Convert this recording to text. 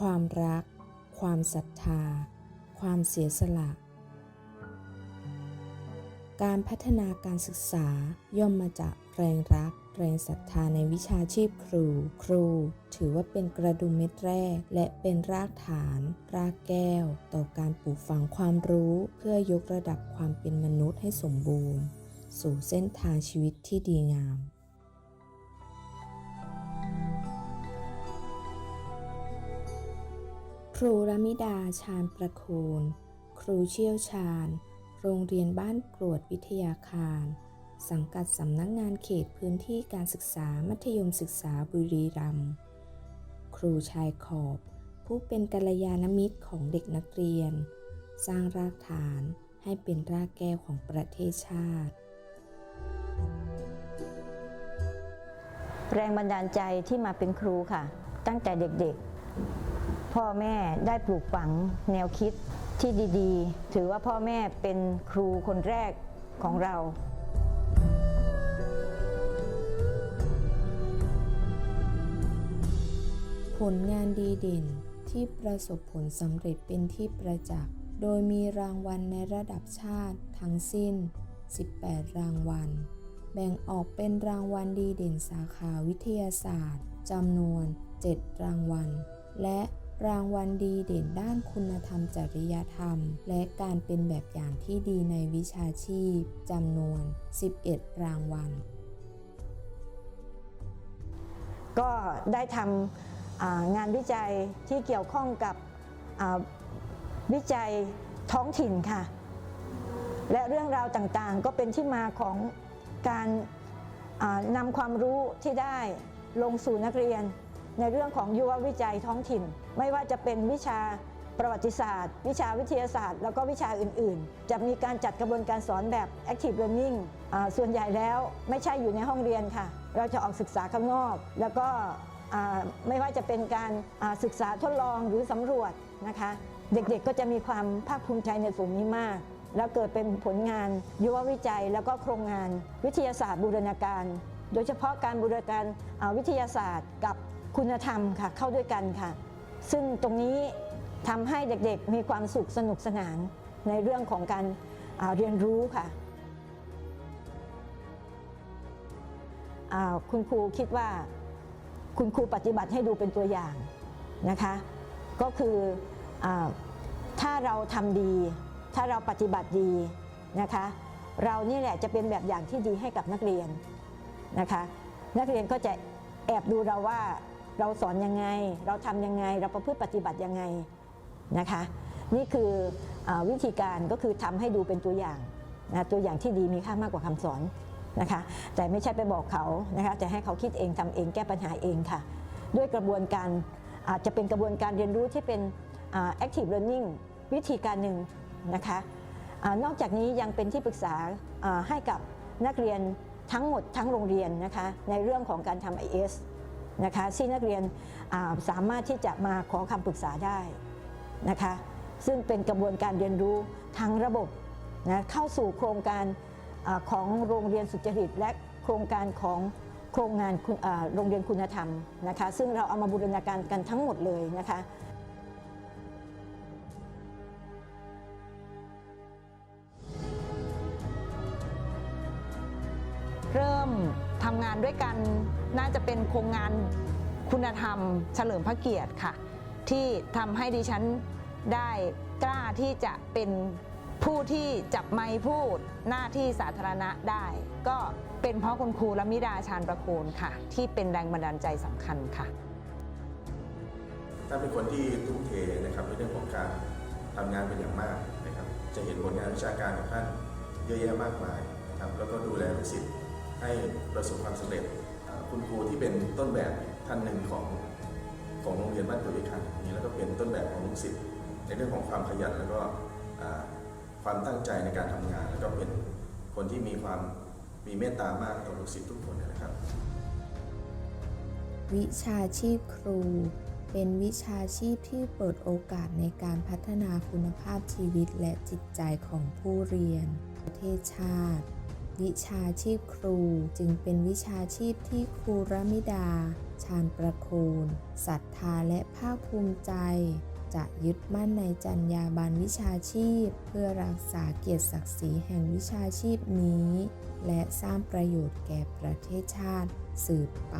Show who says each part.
Speaker 1: ความรัก ความศรัทธา ความเสียสละ การพัฒนาการศึกษาย่อมมาจากแรงรัก แรงศรัทธาในวิชาชีพครู ครู ถือว่าเป็นกระดุมเม็ดแรก และเป็นรากฐาน รากแก้ว ต่อการปลูกฝังความรู้เพื่อยกระดับความเป็นมนุษย์ให้สมบูรณ์ สู่เส้นทางชีวิตที่ดีงาม ครูรมิดาชาญประโคนครูเชี่ยวชาญ โรงเรียนบ้านกรวดวิทยาคาร สังกัดสำนักงงานเขตพื้นที่การศึกษามัธยมศึกษาบุรีรัมย์ ครูชายขอบ ผู้เป็นกัลยาณมิตรของเด็กนักเรียน สร้างรากฐานให้เป็นรากแก้วของประเทศชาติ
Speaker 2: แรงบันดาลใจที่มาเป็นครูค่ะ ตั้งแต่เด็กๆ พ่อแม่ได้ปลูกฝังแนวคิดที่ดีๆ ถือว่าพ่อแม่เป็นครูคนแรกของเรา
Speaker 1: ผลงานดีเด่นที่ประสบผลสำเร็จเป็นที่ประจักษ์ โดยมีรางวัลในระดับชาติทั้งสิ้น 18 รางวัล แบ่งออกเป็นรางวัลดีเด่นสาขาวิทยาศาสตร์จำนวน 7 รางวัล และ รางวัลดีเด่นด้านคุณธรรมจริยธรรม และการเป็นแบบอย่างที่ดีในวิชาชีพจำนวน 11 รางวัล
Speaker 2: ก็ได้ทำงานวิจัยที่เกี่ยวข้องกับวิจัยท้องถิ่นค่ะ และเรื่องราวต่างๆ ก็เป็นที่มาของการนำความรู้ที่ได้ลงสู่นักเรียน ในเรื่องของยุววิจัยท้องถิ่น ไม่ว่าจะเป็นวิชาประวัติศาสตร์ วิชาวิทยาศาสตร์ แล้วก็วิชาอื่น ๆ จะมีการจัดกระบวนการสอนแบบ active learning ส่วนใหญ่แล้วไม่ใช่อยู่ในห้องเรียนค่ะ เราจะออกศึกษาข้างนอก แล้วก็ไม่ว่าจะเป็นการศึกษาทดลองหรือสำรวจนะคะ เด็กๆก็จะมีความภาคภูมิใจในส่วนนี้มาก แล้วเกิดเป็นผลงานยุววิจัย แล้วก็โครงงานวิทยาศาสตร์บูรณาการ โดยเฉพาะการบูรณาการวิทยาศาสตร์กับ คุณธรรมค่ะเข้าด้วยกันค่ะ ซึ่งตรงนี้ทำให้เด็กๆมีความสุขสนุกสนานในเรื่องของการอ่าเรียนรู้ค่ะคุณครูคิดว่าคุณครูปฏิบัติให้ดูเป็นตัวอย่างนะคะ ก็คืออถ้าเราทำดี ถ้าเราปฏิบัติดีนะคะ เรานี่แหละจะเป็นแบบอย่างที่ดีให้กับนักเรียนนะคะ นักเรียนก็จะแอบดูเราว่า เราสอนยังไง เราทำยังไง เราประพฤติปฏิบัติยังไงนะคะ นี่คืออวิธีการก็คือทำให้ดูเป็นตัวอย่างนะตัวอย่างที่ดีมีค่ามากกว่าคำสอนนะคะ แต่ไม่ใช่ไปบอกเขานะคะแต่ให้เขาคิดเองทำเองแก้ปัญหาเองค่ะ ด้วยกระบวนการอาจจะเป็นกระบวนการเรียนรู้ที่เป็น active learning วิธีการหนึ่งนะคะอนอกจากนี้ยังเป็นที่ปรึกษาอ่าให้กับนักเรียนทั้งหมดทั้งโรงเรียนนะคะในเรื่องของการทำ IS นะคะที่นักเรียนาสามารถที่จะมาขอคำปรึกษาได้นะคะซึ่งเป็นกระบวนการเรียนรู้ทั้งระบบนะเข้าสู่โครงการอาของโรงเรียนสุจริต และโครงการของโครงงานโรงเรียนคุณธรรมนะคะซึ่งเราเอามาบูรณาการกันทั้งหมดเลยนะคะ
Speaker 3: ทำงานด้วยกันน่าจะเป็นโครงงานคุณธรรม เฉลิมพระเกียรติค่ะ ที่ทำให้ดิฉันได้กล้าที่จะเป็นผู้ที่จับไมค์พูดหน้าที่สาธารณะได้ ก็เป็นเพราะคุณครูละมิดาชาญประโคนค่ะ ที่เป็นแรงบันดาลใจสำคัญค่ะ
Speaker 4: ท่านเป็นคนที่ทุ่มเทนะครับในเรื่องของการทำงานเป็นอย่างมากนะครับ จะเห็นผลงานวิชาการของท่านเยอะแยะมากมายนะครับ แล้วก็ดูแลลูกศิษย์ ให้ประสบความสำเร็จ คุณครูที่เป็นต้นแบบท่านหนึ่งของของโรงเรียนบ้านตัววิคันนี้แล้วก็เป็นต้นแบบของลูกศิษย์ในเรื่องของความขยันแล้วก็ความตั้งใจในการทำงาน แล้วก็เป็นคนที่มีความมีเมตตามากต่อลูกศิษย์ทุกคนนะครับ
Speaker 1: วิชาชีพครู เป็นวิชาชีพที่เปิดโอกาสในการพัฒนาคุณภาพชีวิตและจิตใจของผู้เรียน ประเทศชาติ วิชาชีพครูจึงเป็นวิชาชีพที่ครูรมิดา ชาญประโคนศรัทธาและภาคภูมิใจ จะยึดมั่นในจรรยาบรรณวิชาชีพ เพื่อรักษาเกียรติศักดิ์ศรีแห่งวิชาชีพนี้ และสร้างประโยชน์แก่ประเทศชาติสืบไป